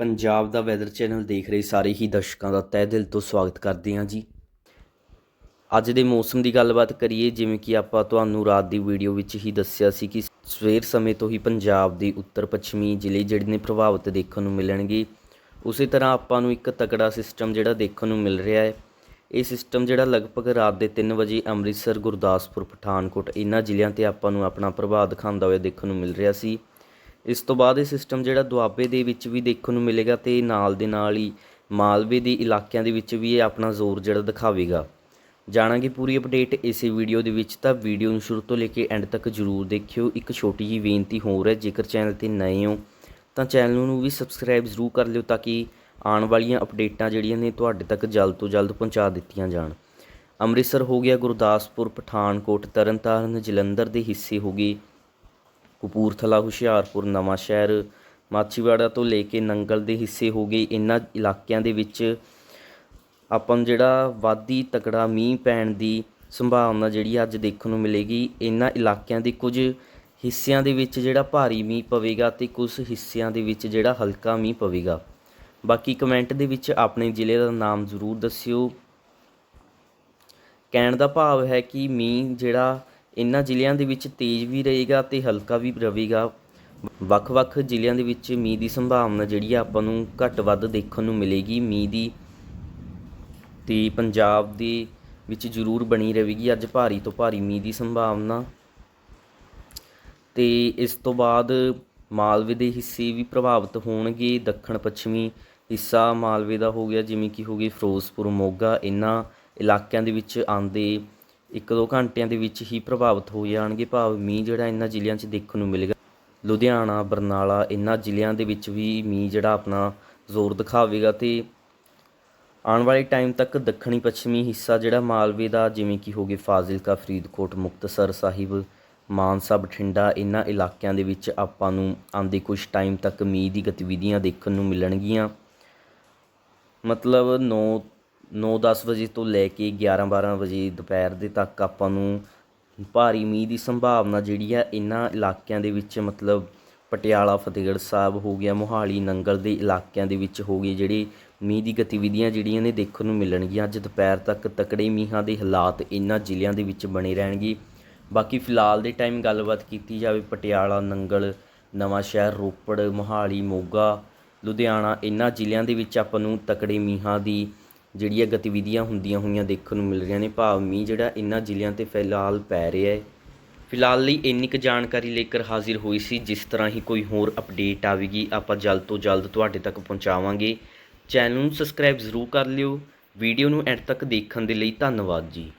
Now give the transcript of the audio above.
ਪੰਜਾਬ ਦਾ weather channel ਦੇਖ ਰਹੇ ਸਾਰੇ ਹੀ ਦਰਸ਼ਕਾਂ ਦਾ ਤਹਿ ਦਿਲ ਤੋਂ ਸਵਾਗਤ ਕਰਦੇ ਹਾਂ ਜੀ। ਅੱਜ ਦੇ ਮੌਸਮ ਦੀ ਗੱਲਬਾਤ ਕਰੀਏ, ਜਿਵੇਂ ਕਿ ਆਪਾਂ ਤੁਹਾਨੂੰ ਰਾਤ ਦੀ ਵੀਡੀਓ ਵਿੱਚ ਹੀ ਦੱਸਿਆ ਸੀ ਕਿ ਸਵੇਰ ਸਮੇਂ ਤੋਂ ਹੀ ਪੰਜਾਬ ਦੇ ਉੱਤਰ ਪੱਛਮੀ ਜ਼ਿਲ੍ਹੇ ਜਿਹੜੇ ਨੇ ਪ੍ਰਭਾਵਿਤ ਦੇਖਣ ਨੂੰ ਮਿਲਣਗੇ। ਉਸੇ ਤਰ੍ਹਾਂ ਆਪਾਂ ਨੂੰ ਇੱਕ ਤਕੜਾ ਸਿਸਟਮ ਜਿਹੜਾ ਦੇਖਣ ਨੂੰ ਮਿਲ ਰਿਹਾ ਹੈ। ਇਹ ਸਿਸਟਮ ਜਿਹੜਾ ਲਗਭਗ ਰਾਤ ਦੇ 3 ਵਜੇ ਅੰਮ੍ਰਿਤਸਰ, ਗੁਰਦਾਸਪੁਰ, ਪਠਾਨਕੋਟ ਇਹਨਾਂ ਜ਼ਿਲ੍ਹਿਆਂ ਤੇ ਆਪਾਂ ਨੂੰ ਆਪਣਾ ਪ੍ਰਭਾਵ ਦਿਖਾਉਂਦਾ ਹੋਇਆ ਦੇਖਣ ਨੂੰ ਮਿਲ ਰਿਹਾ ਸੀ। ਇਸ ਤੋਂ ਬਾਅਦ ਇਹ ਸਿਸਟਮ ਜਿਹੜਾ ਦੁਆਬੇ ਦੇ ਵਿੱਚ ਵੀ ਦੇਖਣ ਨੂੰ ਮਿਲੇਗਾ ਤੇ ਨਾਲ ਦੇ ਨਾਲ ਹੀ ਮਾਲਵੇ ਦੇ ਇਲਾਕਿਆਂ ਦੇ ਵਿੱਚ ਵੀ ਇਹ ਆਪਣਾ ਜ਼ੋਰ ਜਿਹੜਾ ਦਿਖਾਵੇਗਾ। ਜਾਣਾਂਗੇ ਪੂਰੀ ਅਪਡੇਟ ਇਸੇ ਵੀਡੀਓ ਦੇ ਵਿੱਚ, ਤਾਂ ਵੀਡੀਓ ਨੂੰ ਸ਼ੁਰੂ ਤੋਂ ਲੈ ਕੇ ਐਂਡ ਤੱਕ ਜਰੂਰ ਦੇਖਿਓ। ਇੱਕ ਛੋਟੀ ਜਿਹੀ ਬੇਨਤੀ ਹੋਰ ਹੈ, ਜੇਕਰ ਚੈਨਲ ਤੇ ਨਏ ਹੋ, ਤਾਂ ਚੈਨਲ ਨੂੰ ਵੀ ਸਬਸਕ੍ਰਾਈਬ ਜ਼ਰੂਰ ਕਰ ਲਿਓ ਤਾਂ ਕਿ ਆਉਣ ਵਾਲੀਆਂ ਅਪਡੇਟਾਂ ਜਿਹੜੀਆਂ ਨੇ ਤੁਹਾਡੇ ਤੱਕ ਜਲਦ ਤੋਂ ਜਲਦ ਪਹੁੰਚਾ ਦਿੱਤੀਆਂ ਜਾਣ। ਅੰਮ੍ਰਿਤਸਰ ਹੋ ਗਿਆ ਗੁਰਦਾਸਪੁਰ, ਪਠਾਨਕੋਟ, ਤਰਨਤਾਰਨ, ਜਲੰਧਰ ਦੇ ਹਿੱਸੇ ਹੋ ਗਏ। ਕਪੂਰਥਲਾ, ਹੁਸ਼ਿਆਰਪੁਰ, ਨਵਾਂ ਸ਼ਹਿਰ, ਮਾਛੀਵਾੜਾ ਤੋਂ ਲੈ ਕੇ ਨੰਗਲ ਦੇ ਹਿੱਸੇ ਹੋ ਗਏ। ਇਹਨਾਂ ਇਲਾਕਿਆਂ ਦੇ ਵਿੱਚ ਆਪਾਂ ਨੂੰ ਜਿਹੜਾ ਵਾਦੀ ਤਕੜਾ ਮੀਂਹ ਪੈਣ ਦੀ ਸੰਭਾਵਨਾ ਜਿਹੜੀ ਅੱਜ ਦੇਖਣ ਨੂੰ ਮਿਲੇਗੀ ਇਹਨਾਂ ਇਲਾਕਿਆਂ ਦੇ ਕੁਝ ਹਿੱਸਿਆਂ ਦੇ ਵਿੱਚ ਜਿਹੜਾ ਭਾਰੀ ਮੀਂਹ ਪਵੇਗਾ ਤੇ ਕੁਝ ਹਿੱਸਿਆਂ ਦੇ ਵਿੱਚ ਜਿਹੜਾ ਹਲਕਾ ਮੀਂਹ ਪਵੇਗਾ। ਬਾਕੀ ਕਮੈਂਟ ਦੇ ਵਿੱਚ ਆਪਣੇ ਜ਼ਿਲ੍ਹੇ ਦਾ ਨਾਮ ਜ਼ਰੂਰ ਦੱਸਿਓ। ਕਹਿਣ ਦਾ ਭਾਵ ਹੈ ਕਿ ਮੀਂਹ ਜਿਹੜਾ ਇਹਨਾਂ ਜ਼ਿਲ੍ਹਿਆਂ ਦੇ ਵਿੱਚ ਤੇਜ਼ ਵੀ ਰਹੇਗਾ ਤੇ ਹਲਕਾ ਵੀ ਰਹੇਗਾ ਵੱਖ-ਵੱਖ ਜ਼ਿਲ੍ਹਿਆਂ ਦੇ ਵਿੱਚ ਮੀਂਹ ਦੀ ਸੰਭਾਵਨਾ ਜਿਹੜੀ ਆ ਆਪਾਂ ਨੂੰ ਘੱਟ ਵੱਧ ਦੇਖਣ ਨੂੰ ਮਿਲੇਗੀ। ਮੀਂਹ ਦੀ ਤੇ ਪੰਜਾਬ ਦੇ ਵਿੱਚ ਜ਼ਰੂਰ ਬਣੀ ਰਹੇਗੀ। ਅੱਜ ਭਾਰੀ ਤੋਂ ਭਾਰੀ ਮੀਂਹ ਦੀ ਸੰਭਾਵਨਾ। ਤੇ ਇਸ ਤੋਂ ਬਾਅਦ ਮਾਲਵੇ ਦੇ ਹਿੱਸੇ ਵੀ ਪ੍ਰਭਾਵਿਤ ਹੋਣਗੇ। ਦੱਖਣ ਪੱਛਮੀ ਹਿੱਸਾ ਮਾਲਵੇ ਦਾ ਹੋ ਗਿਆ, ਜਿਵੇਂ ਕਿ ਹੋ ਗਈ ਫਿਰੋਜ਼ਪੁਰ, ਮੋਗਾ। ਇਹਨਾਂ ਇਲਾਕਿਆਂ ਦੇ ਵਿੱਚ ਆਂਦੇ ਇੱਕ ਦੋ ਘੰਟਿਆਂ ਦੇ ਵਿੱਚ ਹੀ ਪ੍ਰਭਾਵਿਤ ਹੋ ਜਾਣਗੇ। ਭਾਵ ਮੀਂਹ ਜਿਹੜਾ ਇਹਨਾਂ ਜ਼ਿਲ੍ਹਿਆਂ 'ਚ ਦੇਖਣ ਨੂੰ ਮਿਲੇਗਾ ਲੁਧਿਆਣਾ, ਬਰਨਾਲਾ, ਇਹਨਾਂ ਜ਼ਿਲ੍ਹਿਆਂ ਦੇ ਵਿੱਚ ਵੀ ਮੀਂਹ ਜਿਹੜਾ ਆਪਣਾ ਜ਼ੋਰ ਦਿਖਾਵੇਗਾ ਤੇ ਆਉਣ ਵਾਲੇ ਟਾਈਮ ਤੱਕ ਦੱਖਣੀ ਪੱਛਮੀ ਹਿੱਸਾ ਜਿਹੜਾ ਮਾਲਵੇ ਦਾ ਜਿਵੇਂ ਕਿ ਹੋ ਗਏ ਫਾਜ਼ਿਲਕਾ, ਫਰੀਦਕੋਟ, ਮੁਕਤਸਰ ਸਾਹਿਬ, ਮਾਨਸਾ, ਬਠਿੰਡਾ, ਇਹਨਾਂ ਇਲਾਕਿਆਂ ਦੇ ਵਿੱਚ ਆਪਾਂ ਨੂੰ ਆਉਂਦੇ ਕੁਝ ਟਾਈਮ ਤੱਕ ਮੀਂਹ ਦੀ ਗਤੀਵਿਧੀਆਂ ਦੇਖਣ ਨੂੰ ਮਿਲਣਗੀਆਂ। ਮਤਲਬ 9 9-10 ਵਜੇ ਤੋਂ ਲੈ ਕੇ 11-12 ਵਜੇ ਦੁਪਹਿਰ ਦੇ ਤੱਕ ਆਪਾਂ ਨੂੰ ਭਾਰੀ ਮੀਂਹ ਦੀ ਸੰਭਾਵਨਾ ਜਿਹੜੀ ਆ ਇਹਨਾਂ ਇਲਾਕਿਆਂ ਦੇ ਵਿੱਚ, ਮਤਲਬ ਪਟਿਆਲਾ, ਫਤਿਹਗੜ੍ਹ ਸਾਹਿਬ ਹੋ ਗਿਆ, ਮੋਹਾਲੀ, ਨੰਗਲ ਦੇ ਇਲਾਕਿਆਂ ਦੇ ਵਿੱਚ ਹੋ ਗਏ ਜਿਹੜੇ ਮੀਂਹ ਦੀ ਗਤੀਵਿਧੀਆਂ ਜਿਹੜੀਆਂ ਨੇ ਦੇਖਣ ਨੂੰ ਮਿਲਣਗੀਆਂ। ਅੱਜ ਦੁਪਹਿਰ ਤੱਕ ਤਕੜੇ ਮੀਂਹਾਂ ਦੇ ਹਾਲਾਤ ਇਹਨਾਂ ਜ਼ਿਲ੍ਹਿਆਂ ਦੇ ਵਿੱਚ ਬਣੇ ਰਹਿਣਗੇ। ਬਾਕੀ ਫਿਲਹਾਲ ਦੇ ਟਾਈਮ ਗੱਲਬਾਤ ਕੀਤੀ ਜਾਵੇ, ਪਟਿਆਲਾ, ਨੰਗਲ, ਨਵਾਂ ਸ਼ਹਿਰ, ਰੋਪੜ, ਮੋਹਾਲੀ, ਮੋਗਾ, ਲੁਧਿਆਣਾ, ਇਹਨਾਂ ਜ਼ਿਲ੍ਹਿਆਂ ਦੇ ਵਿੱਚ ਆਪਾਂ ਨੂੰ ਤਕੜੇ ਮੀਂਹਾਂ ਦੀ ਜਿਹੜੀਆਂ ਗਤੀਵਿਧੀਆਂ ਹੁੰਦੀਆਂ ਹੋਈਆਂ ਦੇਖਣ ਨੂੰ ਮਿਲ ਰਹੀਆਂ ਨੇ, ਭਾਵ ਮੀਂਹ ਜਿਹੜਾ ਇਹਨਾਂ ਜ਼ਿਲ੍ਹਿਆਂ ਤੇ ਫਿਲਹਾਲ ਪੈ ਰਿਹਾ ਹੈ। ਫਿਲਹਾਲ ਲਈ ਇੰਨੀ ਕੁ ਜਾਣਕਾਰੀ ਲੇਕਰ ਹਾਜ਼ਰ ਹੋਈ ਸੀ, ਜਿਸ ਤਰ੍ਹਾਂ ਹੀ ਕੋਈ ਹੋਰ ਅਪਡੇਟ ਆਵੇਗੀ, ਆਪਾਂ ਜਲਦ ਤੋਂ ਜਲਦ ਤੁਹਾਡੇ ਤੱਕ ਪਹੁੰਚਾਵਾਂਗੇ। ਚੈਨਲ ਨੂੰ ਸਬਸਕ੍ਰਾਈਬ ਜ਼ਰੂਰ ਕਰ ਲਿਓ। ਵੀਡੀਓ ਨੂੰ ਐਂਡ ਤੱਕ ਦੇਖਣ ਦੇ ਲਈ ਧੰਨਵਾਦ ਜੀ।